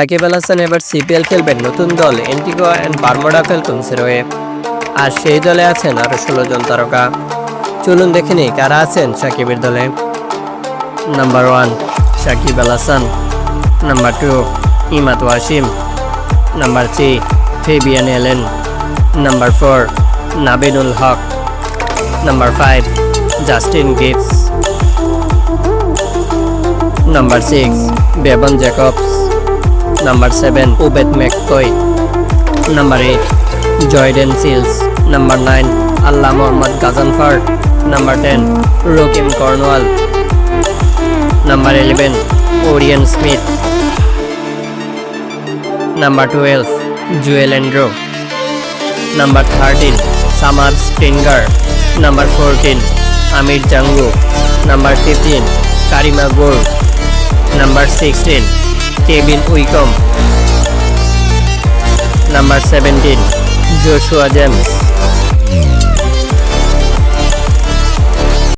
সাকিব আল হাসান এবার সিপিএল খেলবেন নতুন দল এন্টিগো অ্যান্ড বারমোডা ফেলকনসের হয়ে। আর সেই দলে আছেন আরও ষোলো জন তারকা। চলুন দেখে নিই কারা আছেন সাকিবের দলে। Number one Shakib Al Hasan. Number two Imad Wasim. Number three Fabian Allen number four Naveen-ul Haq. Number five Justin Greaves number six Bevon Jacobs number seven, Obed McCoy number eight, Jayden Seales. Number nine, Allah Mohammad Ghazanfar. Number ten, Rahkeem Cornwall. Number eleven, Odean Smith. Number twelve, Jewel Andrew. Number thirteen Shamar Springer number fourteen, Amir Jangoo. Number fifteen, Karima Gore. Number sixteen Kevin Wickham number seventeen Joshua James